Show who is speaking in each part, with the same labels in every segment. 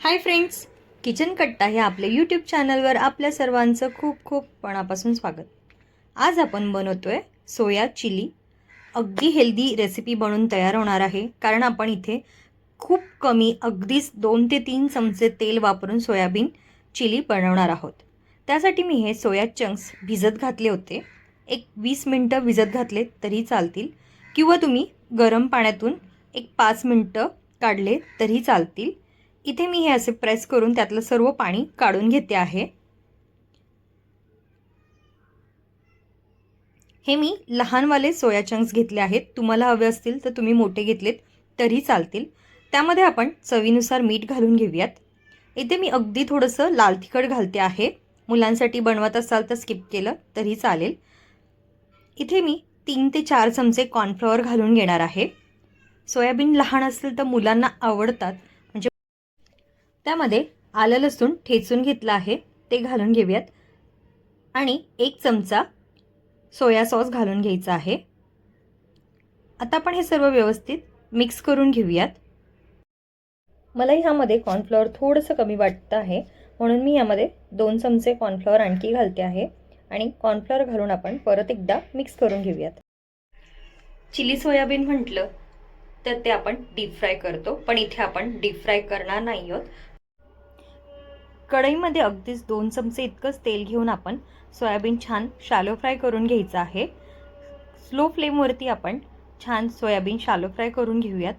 Speaker 1: Hi friends kitchen कट्टा हे आपले यूट्यूब चॅनलवर आपल्या सर्वांचं खूप खूप मनापासून स्वागत. आज आपण बनवतोय सोया चिली. अगदी हेल्दी रेसिपी बनून तयार होणार आहे कारण आपण इथे खूप कमी अगदीच दोन ते तीन चमचे तेल वापरून सोयाबीन चिली बनवणार आहोत. त्यासाठी मी हे सोया चंक्स भिजत घातले होते. एक वीस मिनटं भिजत घातले तरी चालतील किंवा तुम्ही गरम पाण्यातून एक पाच मिनटं काढले तरी चालतील. इथे मी हे असे प्रेस करून त्यातलं सर्व पाणी काढून घेते आहे. हे मी लहानवाले सोया चंक्स घेतले आहेत. तुम्हाला हवे असतील तर तुम्ही मोठे घेतलेत तरी चालतील. त्यामध्ये आपण चवीनुसार मीठ घालून घेऊयात. इथे मी अगदी थोडंसं लाल तिखट घालते आहे. मुलांसाठी बनवत असाल तर स्किप केलं तरी चालेल. इथे मी तीन ते चार चमचे कॉर्नफ्लॉवर घालून घेणार आहे. सोयाबीन लहान असेल तर मुलांना आवडतात. त्यामध्ये आलं लसूण ठेचून घेतलं आहे ते घालून घेऊयात. आणि एक चमचा सोया सॉस घालून घ्यायचा आहे. आता आपण हे सर्व व्यवस्थित मिक्स करून घेऊयात. मला ह्यामध्ये कॉर्नफ्लॉवर थोडंसं कमी वाटतं आहे म्हणून मी यामध्ये दोन चमचे कॉर्नफ्लॉवर आणखी घालते आहे. आणि कॉर्नफ्लॉवर घालून आपण परत एकदा मिक्स करून घेऊयात. चिली सोयाबीन म्हटलं तर ते आपण डीप फ्राय करतो. पण इथे आपण डीप फ्राय करणार नाही आहोत. कढईमध्ये अगदीच दोन चमचे इतकंच तेल घेऊन आपण सोयाबीन छान शालो फ्राय करून घ्यायचं आहे. स्लो फ्लेमवरती आपण छान सोयाबीन शालो फ्राय करून घेऊयात.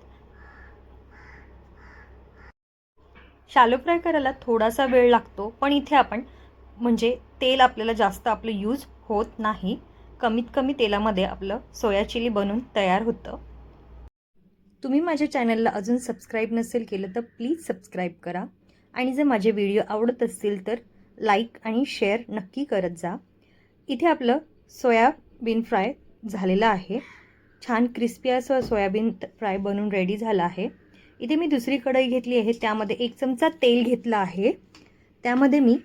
Speaker 1: शालो फ्राय करायला थोडासा वेळ लागतो पण इथे आपण म्हणजे तेल आपल्याला जास्त आपलं यूज होत नाही. कमीत कमी तेलामध्ये आपलं सोया चिली बनून तयार होतं. तुम्ही माझ्या चॅनलला अजून सबस्क्राईब नसेल केलं तर प्लीज सबस्क्राईब करा. आणि जर माझे व्हिडिओ आवडत असतील तर लाईक आणि शेअर नक्की करत जा. इथे आपलं सोयाबीन फ्राय झालेलं आहे. छान क्रिस्पी असं सोयाबीन फ्राय बनून रेडी झालं आहे. इथे मी दुसरी कढई घेतली आहे. त्यामध्ये एक चमचा तेल घेतला आहे. त्यामध्ये मी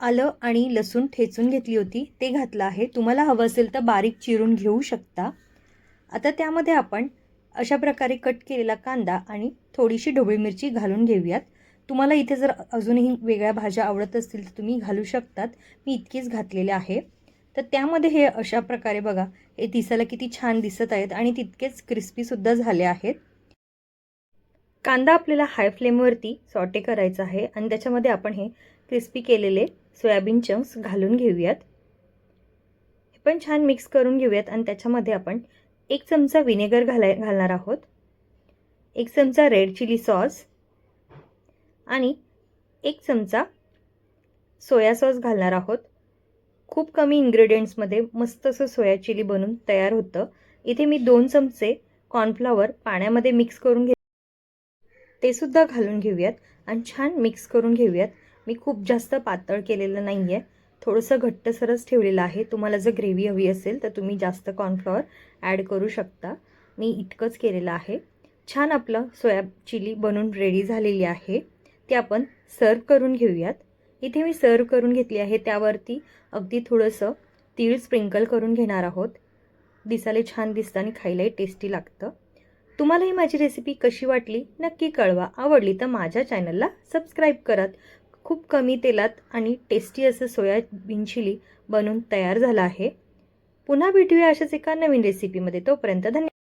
Speaker 1: आलं आणि लसूण ठेचून घेतली होती. ते घातलं आहे. तुम्हाला हवं असेल तर बारीक चिरून घेऊ शकता. आता त्यामध्ये आपण अशा प्रकारे कट केलेला कांदा आणि थोडीशी ढोबळी मिरची घालून घेऊयात. तुम्हाला इथे जर अजूनही वेगळ्या भाज्या आवडत असतील तर तुम्ही घालू शकतात. मी इतकीच घातलेले आहे. तर त्यामध्ये हे अशा प्रकारे बघा हे दिसायला किती छान दिसत आहेत आणि तितकेच क्रिस्पीसुद्धा झाले आहेत. कांदा आपल्याला हाय फ्लेमवरती सॉटे करायचा आहे आणि त्याच्यामध्ये आपण हे क्रिस्पी केलेले सोयाबीन चंक्स घालून घेऊयात. हे पण छान मिक्स करून घेऊयात आणि त्याच्यामध्ये आपण एक चमचा विनेगर घालाय घालणार आहोत. एक चमचा रेड चिली सॉस आणि एक चमचा सोया सॉस घालणार आहोत. खूप कमी इन्ग्रेडियंट्समध्ये मस्त असं सोया चिली बनून तयार होतं. इथे मी दोन चमचे कॉर्नफ्लॉवर पाण्यामध्ये मिक्स करून घे ते सुद्धा घालून घेऊयात आणि छान मिक्स करून घेऊयात. मी खूप जास्त पातळ केलेलं नाही आहे थोडंसं घट्टसरच ठेवलेलं आहे. तुम्हाला जर ग्रेव्ही हवी असेल तर तुम्ही जास्त कॉर्नफ्लॉवर ॲड करू शकता. मी इतकंच केलेलं आहे. छान आपलं सोया चिली बनून रेडी झालेली आहे. ते आपण सर्व करून घेऊयात. इथे मी सर्व करून घेतली आहे. त्यावरती अगदी थोडंसं तीळ स्प्रिंकल करून घेणार आहोत. दिसायला छान दिसतं आणि खायलाही टेस्टी लागतं. तुम्हाला ही माझी रेसिपी कशी वाटली? नक्की कळवा. आवडली तर माझ्या चॅनलला सबस्क्राईब करत. खूप कमी तेलात आणि टेस्टी असं सोयाबीन चिली बनून तयार झालं आहे. पुन्हा भेटूया अशाच एका नवीन रेसिपीमध्ये तोपर्यंत धन्यवाद.